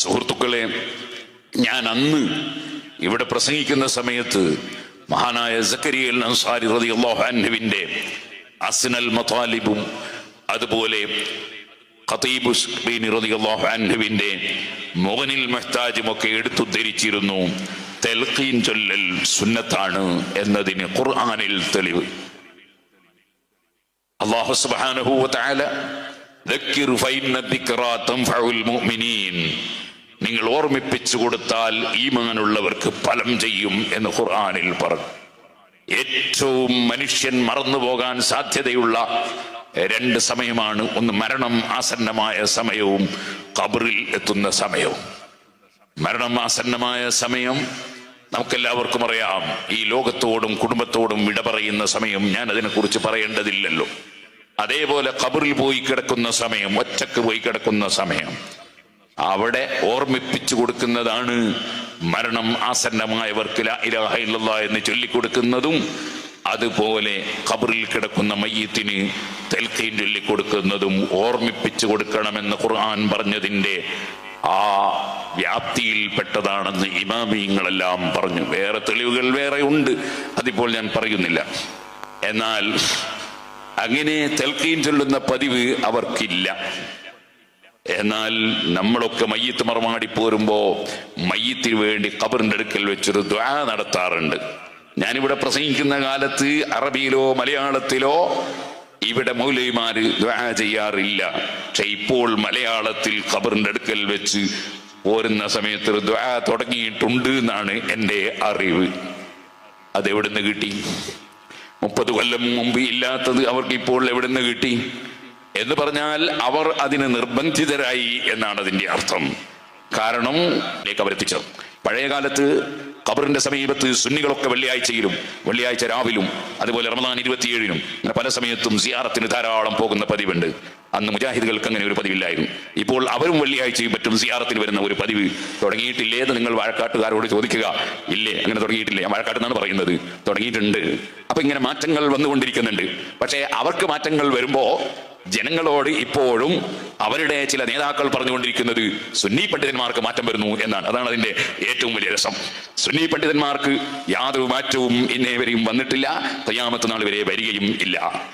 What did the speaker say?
സുഹൃത്തുക്കളെ ഞാൻ അന്ന് ഇവിടെ പ്രസംഗിക്കുന്ന സമയത്ത് മഹാനായ സക്കരിയൽ അൻസാരി റളിയല്ലാഹു അൻഹുവിന്റെ അസ്നൽ മതാലിബും അതുപോലെ ഖതീബു റളിയല്ലാഹു അൻഹുവിന്റെ മുഗനിൽ മെഹ്താജും ഒക്കെ എടുത്തുദ്ധരിച്ചിരുന്നു. തെൽക്കീൻ ചൊല്ലൽ സുന്നത്താണ് എന്നതിന് ഖുർആാനിൽ തെളിവ്. അള്ളാഹു സുബ്ഹാനഹു വതആല ദക്കിർ ഫൈന്ന ദിക്റാ തൻഫഉൽ മുഅ്മിനീൻ നിങ്ങൾ ഓർമ്മിപ്പിച്ചു കൊടുത്താൽ ഈമാനുള്ളവർക്ക് ഫലം ചെയ്യും എന്ന് ഖുർആാനിൽ പറഞ്ഞു. ഏറ്റവും മനുഷ്യൻ മറന്നു പോകാൻ സാധ്യതയുള്ള രണ്ട് സമയമാണ്. ഒന്ന് മരണം ആസന്നമായ സമയവും കബറിൽ എത്തുന്ന സമയവും. മരണം ആസന്നമായ സമയം നമുക്കെല്ലാവർക്കും അറിയാം. ഈ ലോകത്തോടും കുടുംബത്തോടും വിട പറയുന്ന സമയം ഞാൻ അതിനെക്കുറിച്ച് പറയേണ്ടതില്ലല്ലോ. അതേപോലെ കബറിൽ പോയി കിടക്കുന്ന സമയം ഒറ്റയ്ക്ക് പോയി കിടക്കുന്ന സമയം. അവിടെ ഓർമ്മിപ്പിച്ചു കൊടുക്കുന്നതാണ് മരണം ആസന്നമായവർക്ക് ഇലാഹ എന്ന് ചൊല്ലിക്കൊടുക്കുന്നതും അതുപോലെ ഖബറിൽ കിടക്കുന്ന മയ്യത്തിന് തെൽക്കീൻ ചൊല്ലിക്കൊടുക്കുന്നതും ഓർമ്മിപ്പിച്ചു കൊടുക്കണമെന്ന് ഖുർആൻ പറഞ്ഞതിന്റെ ആ വ്യാപ്തിയിൽപ്പെട്ടതാണെന്ന് ഇമാമിയങ്ങളെല്ലാം പറഞ്ഞു. വേറെ തെളിവുകൾ വേറെ ഉണ്ട്. അതിപ്പോൾ ഞാൻ പറയുന്നില്ല. എന്നാൽ അങ്ങനെ തെൽക്കീൻ ചൊല്ലുന്ന പതിവ് അവർക്കില്ല. എന്നാൽ നമ്മളൊക്കെ മയ്യത്ത് മറമാടി പോരുമ്പോ മയ്യത്തിന് വേണ്ടി കബറിന്റെ അടുക്കൽ വെച്ചൊരു ദ്വാ നടത്താറുണ്ട്. ഞാനിവിടെ പ്രസംഗിക്കുന്ന കാലത്ത് അറബിയിലോ മലയാളത്തിലോ ഇവിടെ മൗലൈമാര് ദ്വാ ചെയ്യാറില്ല. പക്ഷെ ഇപ്പോൾ മലയാളത്തിൽ ഖബറിന്റെ അടുക്കൽ വെച്ച് പോരുന്ന സമയത്ത് ഒരു ദ്വാ തുടങ്ങിയിട്ടുണ്ട് എന്നാണ് എന്റെ അറിവ്. അതെവിടുന്ന് കിട്ടി? മുപ്പത് കൊല്ലം മുമ്പ് ഇല്ലാത്തത് അവർക്ക് ഇപ്പോൾ എവിടുന്ന് കിട്ടി? എന്ന് പറഞ്ഞാൽ അവർ അതിന് നിർബന്ധിതരായി എന്നാണ് അതിന്റെ അർത്ഥം. കാരണം അവരെത്തിച്ചത് പഴയ കാലത്ത് ഖബറിന്റെ സമീപത്ത് സുന്നികളൊക്കെ വെള്ളിയാഴ്ചയിലും വെള്ളിയാഴ്ച രാവിലും അതുപോലെ റമദാൻ ഇരുപത്തിയേഴിനും പല സമയത്തും സിയാറത്തിന് ധാരാളം പോകുന്ന പതിവുണ്ട്. അന്ന് മുജാഹിദുകൾക്ക് അങ്ങനെ ഒരു പതിവില്ലായിരുന്നു. ഇപ്പോൾ അവരും വെള്ളിയാഴ്ചയും മറ്റും സിയാറത്തിന് വരുന്ന ഒരു പതിവ് തുടങ്ങിയിട്ടില്ലേ എന്ന് നിങ്ങൾ വാഴക്കാട്ടുകാരോട് ചോദിക്കുക. ഇല്ലേ അങ്ങനെ തുടങ്ങിയിട്ടില്ലേ. ഞാൻ വാഴക്കാട്ടെന്നാണ് പറയുന്നത്. തുടങ്ങിയിട്ടുണ്ട്. അപ്പൊ ഇങ്ങനെ മാറ്റങ്ങൾ വന്നുകൊണ്ടിരിക്കുന്നുണ്ട്. പക്ഷേ അവർക്ക് മാറ്റങ്ങൾ വരുമ്പോ ജനങ്ങളോട് ഇപ്പോഴും അവരുടെ ചില നേതാക്കൾ പറഞ്ഞുകൊണ്ടിരിക്കുന്നത് സുന്നി പണ്ഡിതന്മാർക്ക് മാറ്റം വരുന്നു എന്നാണ്. അതാണ് അതിന്റെ ഏറ്റവും വലിയ രസം. സുന്നി പണ്ഡിതന്മാർക്ക് യാതൊരു മാറ്റവും ഇന്നേവരെയും വന്നിട്ടില്ല. തയ്യാമത്ത നാൾ വരെ വരികയും ഇല്ല.